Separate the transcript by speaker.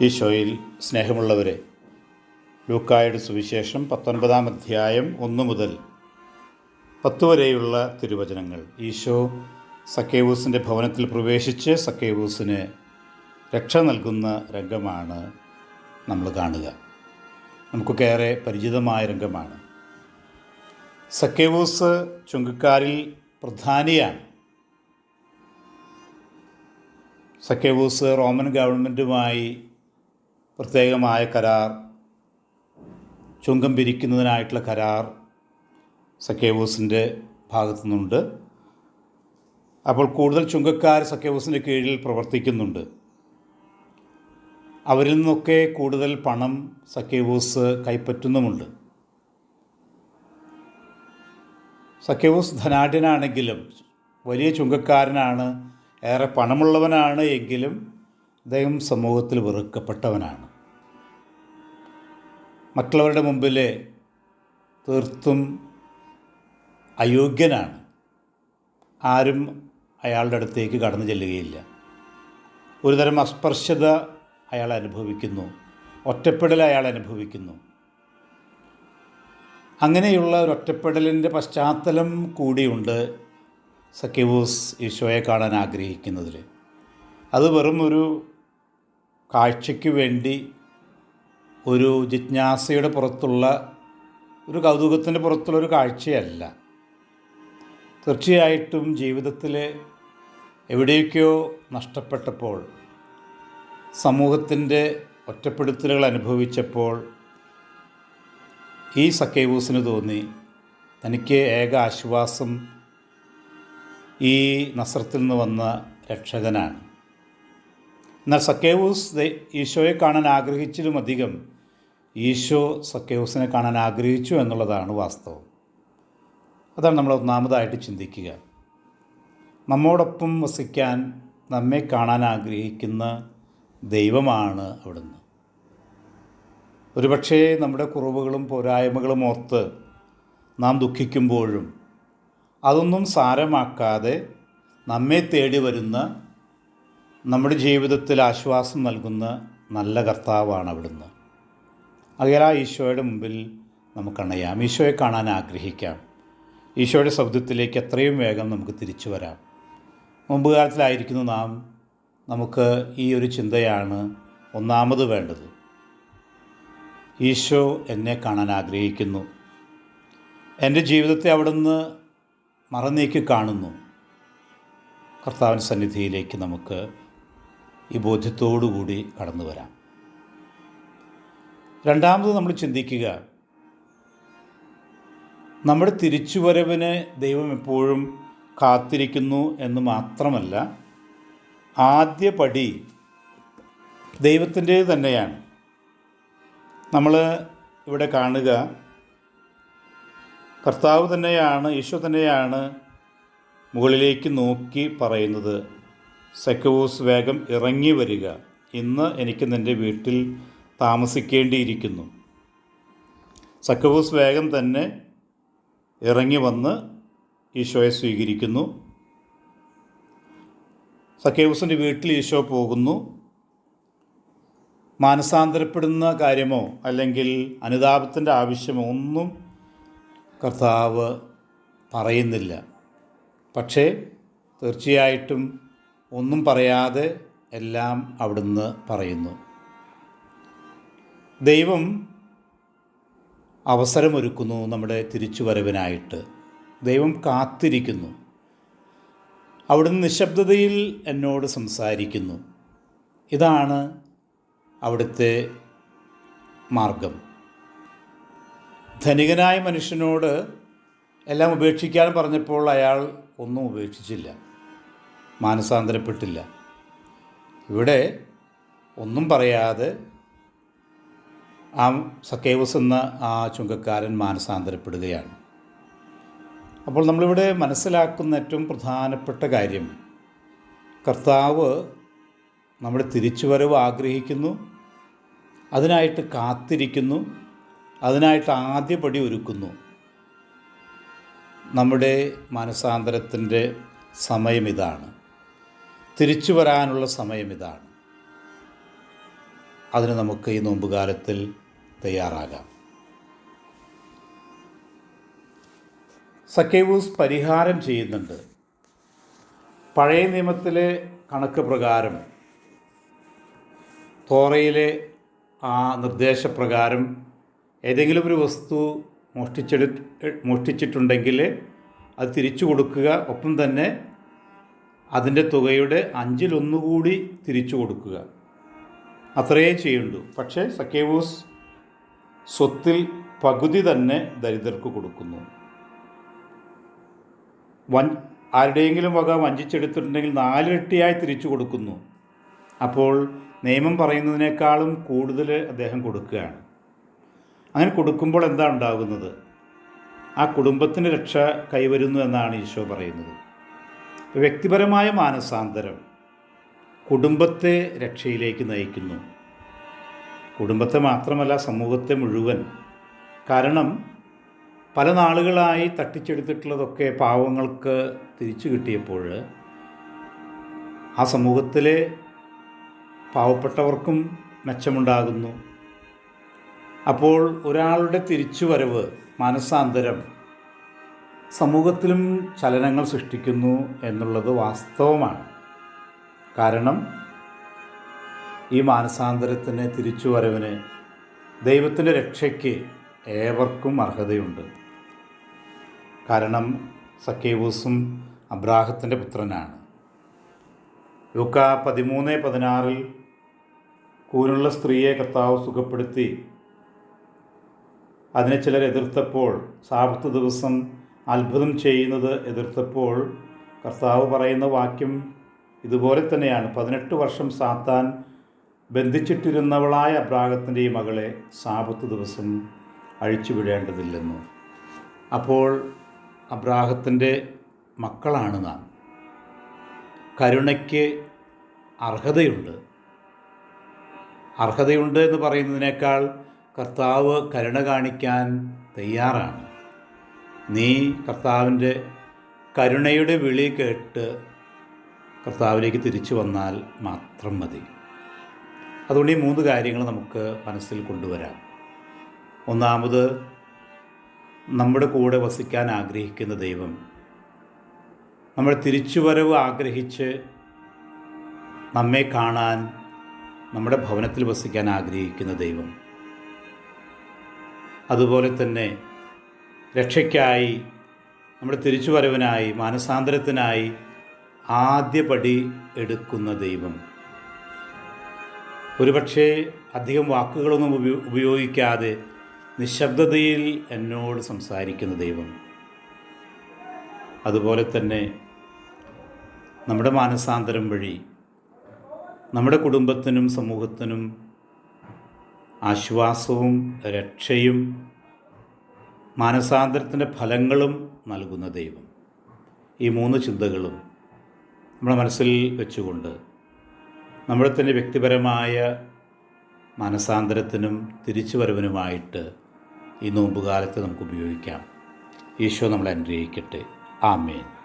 Speaker 1: ഈശോയിൽ സ്നേഹമുള്ളവരെ ലൂക്കായുടെ സുവിശേഷം പത്തൊൻപതാം അധ്യായം ഒന്ന് മുതൽ പത്ത് വരെയുള്ള തിരുവചനങ്ങൾ. ഈശോ സക്കേവൂസിന്റെ ഭവനത്തിൽ പ്രവേശിച്ച് സക്കേവൂസിന് രക്ഷ നൽകുന്ന രംഗമാണ് നമ്മൾ കാണുക. നമുക്കൊക്കെ ഏറെ പരിചിതമായ രംഗമാണ്. സക്കേവൂസ് ചുങ്കക്കാരിൽ പ്രധാനിയാണ്. സക്കേവൂസ് റോമൻ ഗവൺമെന്റുമായി പ്രത്യേകമായ കരാർ ചുങ്കം പിരിക്കുന്നതിനായിട്ടുള്ള കരാർ സക്കേവൂസിന്റെ ഭാഗത്തു നിന്നുണ്ട് അപ്പോൾ കൂടുതൽ ചുങ്കക്കാർ സക്കേവൂസിന്റെ കീഴിൽ പ്രവർത്തിക്കുന്നുണ്ട്. അവരിൽ നിന്നൊക്കെ കൂടുതൽ പണം സക്കേവൂസ് കൈപ്പറ്റുന്നുമുണ്ട്. സക്കേവൂസ് ധനാഢ്യനാണെങ്കിലും വലിയ ചുങ്കക്കാരനാണ് ഏറെ പണമുള്ളവനാണ് എങ്കിലും അദ്ദേഹം സമൂഹത്തിൽ വെറുക്കപ്പെട്ടവനാണ്. മറ്റുള്ളവരുടെ മുമ്പിൽ തീർത്തും അയോഗ്യനാണ്. ആരും അയാളുടെ അടുത്തേക്ക് കടന്നു ചെല്ലുകയില്ല. ഒരുതരം അസ്പർശത അയാൾ അനുഭവിക്കുന്നു. ഒറ്റപ്പെടൽ അയാൾ അനുഭവിക്കുന്നു. അങ്ങനെയുള്ള ഒരു ഒറ്റപ്പെടലിന്റെ പശ്ചാത്തലം കൂടിയുണ്ട് സഖ്യവൂസ് ഈശോയെ കാണാൻ ആഗ്രഹിക്കുന്നതിൽ അത് വെറും ഒരു കാഴ്ചയ്ക്ക് വേണ്ടി ഒരു ജിജ്ഞാസയുടെ പുറത്തുള്ള ഒരു കൗതുകത്തിന്റെ പുറത്തുള്ള ഒരു കാഴ്ചയല്ല. തീർച്ചയായിട്ടും ജീവിതത്തിൽ എവിടെയൊക്കെയോ നഷ്ടപ്പെട്ടപ്പോൾ സമൂഹത്തിന്റെ ഒറ്റപ്പെടുത്തലുകൾ അനുഭവിച്ചപ്പോൾ ഈ സക്കേവൂസിന് തോന്നി തനിക്ക് ഏക ആശ്വാസം ഈ നസ്രത്തിൽ നിന്ന് വന്ന രക്ഷകനാണ്. എന്നാൽ സക്കേവൂസ് ഈശോയെ കാണാൻ ആഗ്രഹിച്ചിലും അധികം ഈശോ സക്കേവസിനെ കാണാൻ ആഗ്രഹിച്ചു എന്നുള്ളതാണ് വാസ്തവം. അതാണ് നമ്മൾ ഒന്നാമതായിട്ട് ചിന്തിക്കുക. നമ്മോടൊപ്പം വസിക്കാൻ നമ്മെ കാണാൻ ആഗ്രഹിക്കുന്ന ദൈവമാണ് അവിടുന്ന്. ഒരുപക്ഷേ നമ്മുടെ കുറവുകളും പോരായ്മകളും ഓർത്ത് നാം ദുഃഖിക്കുമ്പോഴും അതൊന്നും സാരമാക്കാതെ നമ്മെ തേടി വരുന്ന നമ്മുടെ ജീവിതത്തിൽ ആശ്വാസം നൽകുന്ന നല്ല കർത്താവാണ് അവിടുന്ന്. അകല ഈശോയുടെ മുമ്പിൽ നമുക്കണയാം ഈശോയെ കാണാൻ ആഗ്രഹിക്കാം. ഈശോയുടെ ശബ്ദത്തിലേക്ക് എത്രയും വേഗം നമുക്ക് തിരിച്ചു വരാം. മുമ്പ് കാലത്തിലായിരിക്കുന്നു നാം. നമുക്ക് ഈ ഒരു ചിന്തയാണ് ഒന്നാമത് വേണ്ടത്. ഈശോ എന്നെ കാണാൻ ആഗ്രഹിക്കുന്നു. എന്റെ ജീവിതത്തെ അവിടുന്ന് മറന്നേക്ക് കാണുന്നു. കർത്താവിൻ സന്നിധിയിലേക്ക് നമുക്ക് ഈ ബോധ്യത്തോടുകൂടി കടന്നു വരാം രണ്ടാമത് നമ്മൾ ചിന്തിക്കുക. നമ്മുടെ തിരിച്ചുവരവിന് ദൈവം എപ്പോഴും കാത്തിരിക്കുന്നു എന്ന് മാത്രമല്ല ആദ്യ പടി ദൈവത്തിന്റെ തന്നെയാണ്. നമ്മൾ ഇവിടെ കാണുക കർത്താവ് തന്നെയാണ് ഈശോ തന്നെയാണ് മുകളിലേക്ക് നോക്കി പറയുന്നത്. സെക്കവൂസ് വേഗം ഇറങ്ങി വരിക. ഇന്ന് എനിക്ക് നിന്റെ വീട്ടിൽ താമസിക്കേണ്ടിയിരിക്കുന്നു. സക്കബൂസ് വേഗം തന്നെ ഇറങ്ങി വന്ന് ഈശോയെ സ്വീകരിക്കുന്നു. സക്കേബൂസിന്റെ വീട്ടിൽ ഈശോ പോകുന്നു. മാനസാന്തരപ്പെടുന്ന കാര്യമോ അല്ലെങ്കിൽ അനുതാപത്തിന്റെ ആവശ്യമോ ഒന്നും കർത്താവ് പറയുന്നില്ല. പക്ഷേ തീർച്ചയായിട്ടും ഒന്നും പറയാതെ എല്ലാം അവിടുന്ന് പറയുന്നു. ദൈവം അവസരമൊരുക്കുന്നു നമ്മുടെ തിരിച്ചുവരവിനായിട്ട്. ദൈവം കാത്തിരിക്കുന്നു. അവിടുന്ന് നിശബ്ദതയിൽ എന്നോട് സംസാരിക്കുന്നു. ഇതാണ് അവിടുത്തെ മാർഗം. ധനികനായ മനുഷ്യനോട് എല്ലാം ഉപേക്ഷിക്കാൻ പറഞ്ഞപ്പോൾ അയാൾ ഒന്നും ഉപേക്ഷിച്ചില്ല. മാനസാന്തരപ്പെട്ടില്ല. ഇവിടെ ഒന്നും പറയാതെ ആ സക്കേവസ് എന്ന ആ ചുങ്കക്കാരൻ മാനസാന്തരപ്പെടുകയാണ്. അപ്പോൾ നമ്മളിവിടെ മനസ്സിലാക്കുന്ന ഏറ്റവും പ്രധാനപ്പെട്ട കാര്യം കർത്താവ് നമ്മുടെ തിരിച്ചുവരവ് ആഗ്രഹിക്കുന്നു അതിനായിട്ട് കാത്തിരിക്കുന്നു അതിനായിട്ട് ആദ്യപടി ഒരുക്കുന്നു. നമ്മുടെ മനസാന്തരത്തിന്റെ സമയം ഇതാണ്. തിരിച്ചു വരാനുള്ള സമയം ഇതാണ്. അതിന് നമുക്ക് ഈ നോമ്പുകാലത്തിൽ തയ്യാറാകാം. സക്കേവൂസ് പരിഹാരം ചെയ്യുന്നുണ്ട്. പഴയ നിയമത്തിലെ കണക്ക് പ്രകാരം തോറയിലെ ആ നിർദ്ദേശപ്രകാരം ഏതെങ്കിലും ഒരു വസ്തു മോഷ്ടിച്ചെടു മോഷ്ടിച്ചിട്ടുണ്ടെങ്കിൽ അത് തിരിച്ചു കൊടുക്കുക. ഒപ്പം തന്നെ അതിന്റെ തുകയുടെ അഞ്ചിലൊന്നുകൂടി തിരിച്ചു കൊടുക്കുക. അത്രയേ ചെയ്യുള്ളൂ. പക്ഷേ സക്കേവൂസ് സ്വത്തിൽ പകുതി തന്നെ ദരിദ്രർക്ക് കൊടുക്കുന്നു. വൻ ആരുടെയെങ്കിലും വക വഞ്ചിച്ചെടുത്തിട്ടുണ്ടെങ്കിൽ നാലിരട്ടിയായി തിരിച്ചു കൊടുക്കുന്നു. അപ്പോൾ നിയമം പറയുന്നതിനേക്കാളും കൂടുതൽ അദ്ദേഹം കൊടുക്കുകയാണ്. അങ്ങനെ കൊടുക്കുമ്പോൾ എന്താണ് ഉണ്ടാകുന്നത്? ആ കുടുംബത്തിന് രക്ഷ കൈവരുന്നു എന്നാണ് ഈശോ പറയുന്നത്. വ്യക്തിപരമായ മാനസാന്തരം കുടുംബത്തെ രക്ഷയിലേക്ക് നയിക്കുന്നു. കുടുംബത്തെ മാത്രമല്ല സമൂഹത്തെ മുഴുവൻ. കാരണം പല നാളുകളായി തട്ടിച്ചെടുത്തിട്ടുള്ളതൊക്കെ പാവങ്ങൾക്ക് തിരിച്ചു കിട്ടിയപ്പോൾ ആ സമൂഹത്തിലെ പാവപ്പെട്ടവർക്കും മെച്ചമുണ്ടാകുന്നു. അപ്പോൾ ഒരാളുടെ തിരിച്ചുവരവ് മനസ്സാന്തരം സമൂഹത്തിലും ചലനങ്ങൾ സൃഷ്ടിക്കുന്നു എന്നുള്ളത് വാസ്തവമാണ്. കാരണം ഈ മാനസാന്തരത്തിന് തിരിച്ചുവരവിന് ദൈവത്തിന്റെ രക്ഷയ്ക്ക് ഏവർക്കും അർഹതയുണ്ട്. കാരണം സക്കേവൂസും അബ്രാഹത്തിന്റെ പുത്രനാണ്. ലൂക്ക പതിമൂന്ന് പതിനാറിൽ കൂനുള്ള സ്ത്രീയെ കർത്താവ് സുഖപ്പെടുത്തി. അതിനെ ചിലർ എതിർത്തപ്പോൾ സാപത്ത് ദിവസം അത്ഭുതം ചെയ്യുന്നത് എതിർത്തപ്പോൾ കർത്താവ് പറയുന്ന വാക്യം ഇതുപോലെ തന്നെയാണ്. പതിനെട്ട് വർഷം സാത്താൻ ബന്ധിച്ചിട്ടിരുന്നവളായ അബ്രാഹത്തിന്റെ ഈ മകളെ സാപത്ത് ദിവസം അഴിച്ചുവിടേണ്ടതില്ലെന്ന് അപ്പോൾ അബ്രാഹത്തിന്റെ മക്കളാണ് നാം. കരുണയ്ക്ക് അർഹതയുണ്ട്. അർഹതയുണ്ട് എന്ന് പറയുന്നതിനേക്കാൾ കർത്താവ് കരുണ കാണിക്കാൻ തയ്യാറാണ്. നീ കർത്താവിന്റെ കരുണയുടെ വിളി കേട്ട് കർത്താവിലേക്ക് തിരിച്ചു വന്നാൽ മാത്രം മതി. അതുകൊണ്ട് ഈ മൂന്ന് കാര്യങ്ങൾ നമുക്ക് മനസ്സിൽ കൊണ്ടുവരാം. ഒന്നാമത് നമ്മുടെ കൂടെ വസിക്കാൻ ആഗ്രഹിക്കുന്ന ദൈവം. നമ്മൾ തിരിച്ചുവരവ് ആഗ്രഹിച്ച് നമ്മെ കാണാൻ നമ്മുടെ ഭവനത്തിൽ വസിക്കാൻ ആഗ്രഹിക്കുന്ന ദൈവം. അതുപോലെ തന്നെ രക്ഷയ്ക്കായി നമ്മുടെ തിരിച്ചുവരവിനായി മാനസാന്തരത്തിനായി ആദ്യപടി എടുക്കുന്ന ദൈവം. ഒരുപക്ഷെ അധികം വാക്കുകളൊന്നും ഉപയോഗിക്കാതെ നിശബ്ദതയിൽ എന്നോട് സംസാരിക്കുന്ന ദൈവം. അതുപോലെ തന്നെ നമ്മുടെ മാനസാന്തരം വഴി നമ്മുടെ കുടുംബത്തിനും സമൂഹത്തിനും ആശ്വാസവും രക്ഷയും മാനസാന്തരത്തിന്റെ ഫലങ്ങളും നൽകുന്ന ദൈവം. ഈ മൂന്ന് ചിന്തകളും നമ്മുടെ മനസ്സിൽ വെച്ചുകൊണ്ട് നമ്മുടെ തന്നെ വ്യക്തിപരമായ മനസാന്തരത്തിനും തിരിച്ചുവരവിനുമായിട്ട് ഈ നോമ്പുകാലത്ത് നമുക്ക് ഉപയോഗിക്കാം. ഈശോ നമ്മളെ അനുഗ്രഹിക്കട്ടെ. ആമേൻ.